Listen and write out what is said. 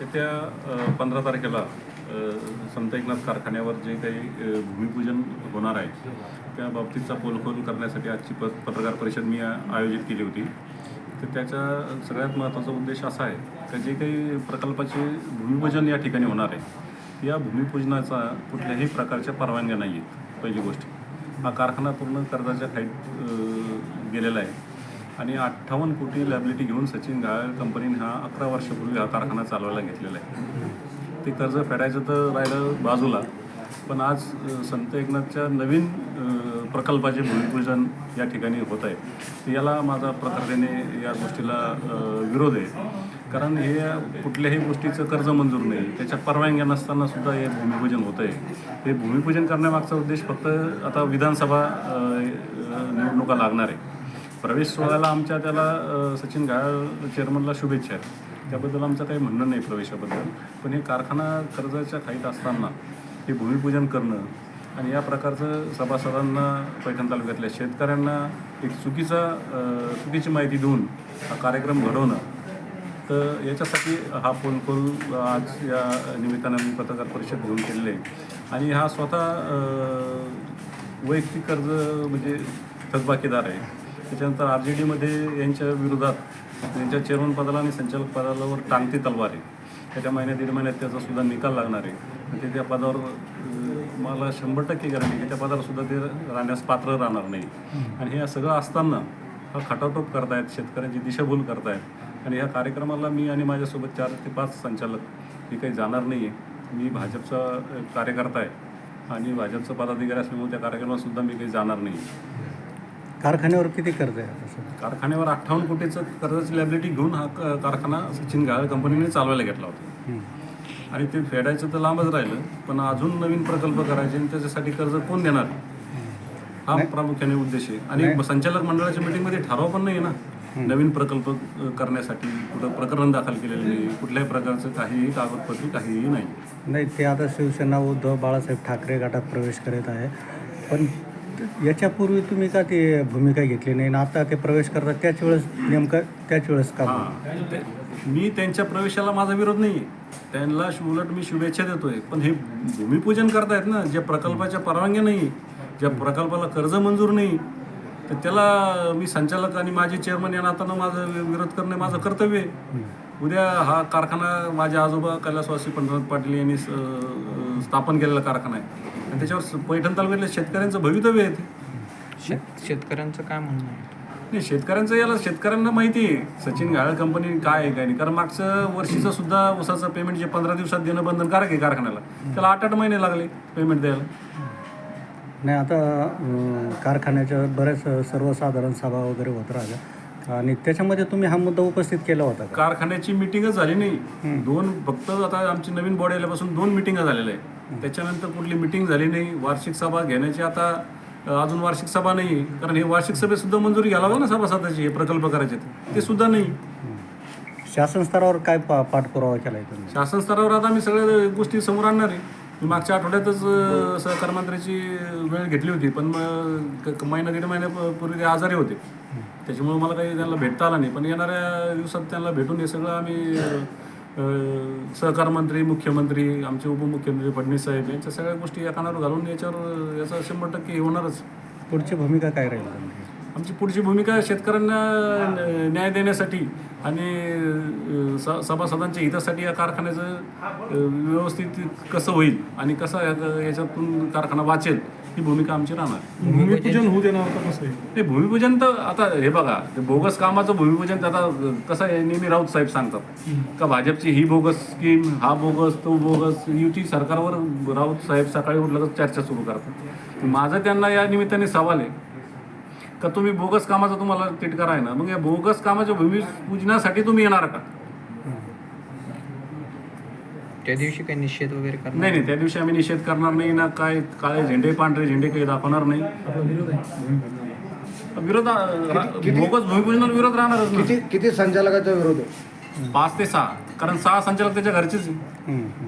येत्या पंधरा तारखेला संत एकनाथ कारखान्यावर जे काही भूमिपूजन होणार आहे त्या बाबतीतचा पोलखोल करण्यासाठी आजची प पत्रकार परिषद मी आयोजित केली होती. तर त्याचा सगळ्यात महत्त्वाचा उद्देश असा आहे का जे काही प्रकल्पाचे भूमिपूजन या ठिकाणी होणार आहे या भूमिपूजनाचा कुठल्याही प्रकारच्या परवानग्या नाही आहेत पहिली गोष्ट. हा कारखाना पूर्ण कर्जाच्या खाईत गेलेला आहे. आणि अठ्ठावन्न कोटी लॅबिलिटी घेऊन सचिन घाळ कंपनीने हा अकरा वर्षापूर्वी हा कारखाना चालवायला घेतलेला आहे. ते कर्ज फेडायचं तर राहिलं बाजूला. पण आज संत एकनाथच्या नवीन प्रकल्पाचे भूमिपूजन या ठिकाणी होत आहे. याला माझा प्रकारेने या गोष्टीला विरोध आहे. कारण हे कुठल्याही गोष्टीचं कर्ज मंजूर नाही. त्याच्या परवानग्या नसताना सुद्धा हे भूमिपूजन होत आहे. हे भूमिपूजन करण्यामागचा उद्देश फक्त आता विधानसभा निवडणुका लागणार आहे. प्रवेश सोहळ्याला आमच्या त्याला सचिन घायल चेअरमनला शुभेच्छा आहेत. त्याबद्दल आमचं काही म्हणणं नाही प्रवेशाबद्दल. पण हे कारखाना कर्जाच्या खाईत असताना हे भूमिपूजन करणं आणि या प्रकारचं सभासदांना पैठण तालुक्यातल्या शेतकऱ्यांना एक चुकीचा चुकीची माहिती देऊन हा कार्यक्रम घडवणं तर याच्यासाठी हा फोन कॉल आज या निमित्तानं मी पत्रकार परिषद घेऊन केलेली आहे. आणि हा स्वतः वैयक्तिक कर्ज म्हणजे थकबाकीदार आहे. त्याच्यानंतर आर जे डीमध्ये यांच्या विरोधात यांच्या चेअरमन पदाला आणि संचालक पदावर टांगती तलवार आहे. त्याच्या महिन्यात दीड महिन्यात त्याचा सुद्धा निकाल लागणार आहे. ते त्या पदावर मला शंभर टक्के गॅरंटी की त्या पदावर सुद्धा ते राहण्यास पात्र राहणार नाही. आणि हे सगळं असताना हा खटाटोप करतायत शेतकऱ्यांची दिशाभूल करतायत. आणि ह्या कार्यक्रमाला मी आणि माझ्यासोबत चार ते पाच संचालक हे काही जाणार नाही आहे मी भाजपचा कार्यकर्ता आहे. आणि भाजपचा पदाधिकारी असल्यामुळे त्या कार्यक्रमात सुद्धा मी काही जाणार नाही कारखान्यावर किती कर्ज आहे? कारखान्यावर अठ्ठावन्न कोटीचं कर्जाची लॅबिलिटी घेऊन हा कारखाना सचिन गाळ कंपनीने चालवायला घेतला होता. आणि ते फेडायचं तर लांबच राहिलं पण अजून नवीन प्रकल्प करायचे आणि त्याच्यासाठी कर्ज कोण देणार? हा प्रामुख्याने उद्देश आहे. आणि संचालक मंडळाच्या मीटिंगमध्ये ठराव पण नाही आहे ना नवीन प्रकल्प करण्यासाठी कुठं प्रकरण दाखल केलेलं नाही. कुठल्याही प्रकारचं काहीही कागदपत्र काहीही नाही. नाही ते आता शिवसेना उद्धव बाळासाहेब ठाकरे गटात प्रवेश करत आहे. पण याच्यापूर्वी तुम्ही का ती भूमिका घेतली नाही आणि आता ते प्रवेश करतात त्याच वेळेस नेमकं त्याच वेळेस का? हां ते- मी त्यांच्या प्रवेशाला माझा विरोध नाही त्यांना शु- उलट मी शुभेच्छा देतोय. पण हे भूमिपूजन करतायत ना ज्या प्रकल्पाच्या परवानग्या नाही ज्या प्रकल्पाला कर्ज मंजूर नाही तर त्याला मी संचालक आणि माझे चेअरमन या नात्यानं माझं वि- विरोध करणे माझं कर्तव्य आहे. उद्या हा कारखाना माझे आजोबा कैलासवासी पंढरनाथ पाटील यांनी स- अं, स्थापन केलेला कारखाना आहे. आणि त्याच्यावर पैठण तालुक्यातल्या शेतकऱ्यांचं भवितव्य आहे ते. शेत शेतकऱ्यांचं काय म्हणणं आहे? नाही शेतकऱ्यांचं याला शेतकऱ्यांना माहिती आहे. सचिन घाळ कंपनी काय आहे काय नाही. कारण मागचं वर्षीचं सुद्धा ऊसाचं पेमेंट जे पंधरा दिवसात देणं बंधनकारक आहे कारखान्याला. त्याला आठ आठ महिने लागले पेमेंट द्यायला. नाही आता अं, कारखान्याच्या बऱ्याच सर्वसाधारण सभा वगैरे होत राहिल्या. आणि त्याच्यामध्ये तुम्ही हा मुद्दा उपस्थित केला होता का? कारखान्याची मिटिंगच झाली नाही. दोन फक्त आता आमची नवीन बॉडी आल्यापासून दोन मिटिंग झालेल्या आहे त्याच्यानंतर कुठली मिटिंग झाली नाही. वार्षिक सभा घेण्याची आता अ, अजून वार्षिक सभा नाही. कारण हे वार्षिक सभेत सुद्धा मंजुरी घ्यायला हवं ना सभासदाची हे प्रकल्प करायचे ते. ते सुद्धा नाही. शासन स्तरावर काय पा पाठपुरावा केला आहे तुम्ही? शासन स्तरावर आता आम्ही सगळ्या गोष्टी समोर आणणार आहे. मी मागच्या आठवड्यातच अ, सहकार मंत्र्याची वेळ घेतली होती. पण मग क- क- महिना दीड महिन्यापूर्वी ते आजारी होते. त्याच्यामुळं मला काही त्यांना भेटता आला नाही. पण येणाऱ्या दिवसात त्यांना भेटून हे सगळं आम्ही सहकार मंत्री मुख्यमंत्री आमचे उपमुख्यमंत्री फडणवीस साहेब यांच्या सगळ्या गोष्टी या कानावर घालून याच्यावर याचं याचा शंभर टक्के होणारच. पुढची भूमिका काय राहील? आमची पुढची भूमिका शेतकऱ्यांना न्याय देण्यासाठी आणि स- सभासदांच्या हितासाठी या कारखान्याचं व्यवस्थित कसं होईल आणि कसं याच्यातून कारखाना वाचेल ही भूमिका आमची राहणार. भूमिपूजन होऊ देणार होतं कसं हे भूमिपूजन तर आता हे बघा ते बोगस कामाचं भूमिपूजन तर आता कसं आहे नेहमी राऊत साहेब सांगतात का भाजपची ही बोगस स्कीम हा बोगस तो बोगस युती सरकारवर राऊत साहेब सकाळी उठलं तर चर्चा सुरू करतात. माझं त्यांना या निमित्ताने सवाल आहे का तुम्ही बोगस कामाचा तुम्हाला तिटकार आहे ना? मग या बोगस कामाच्या भूमिपूजनासाठी तुम्ही येणार का? त्या दिवशी काही निषेध वगैरे करणार नाही नाही त्या दिवशी आम्ही निषेध करणार नाही ना. काय काळे झेंडे पांढरे झेंडे काही दाखवणार नाही. विरोध बोगस भूमिपूजनाला विरोध राहणारच ना. किती किती संचालकाचा विरोध आहे? पाच ते सहा. कारण सहा संचालक त्याच्या घरचेच आहे.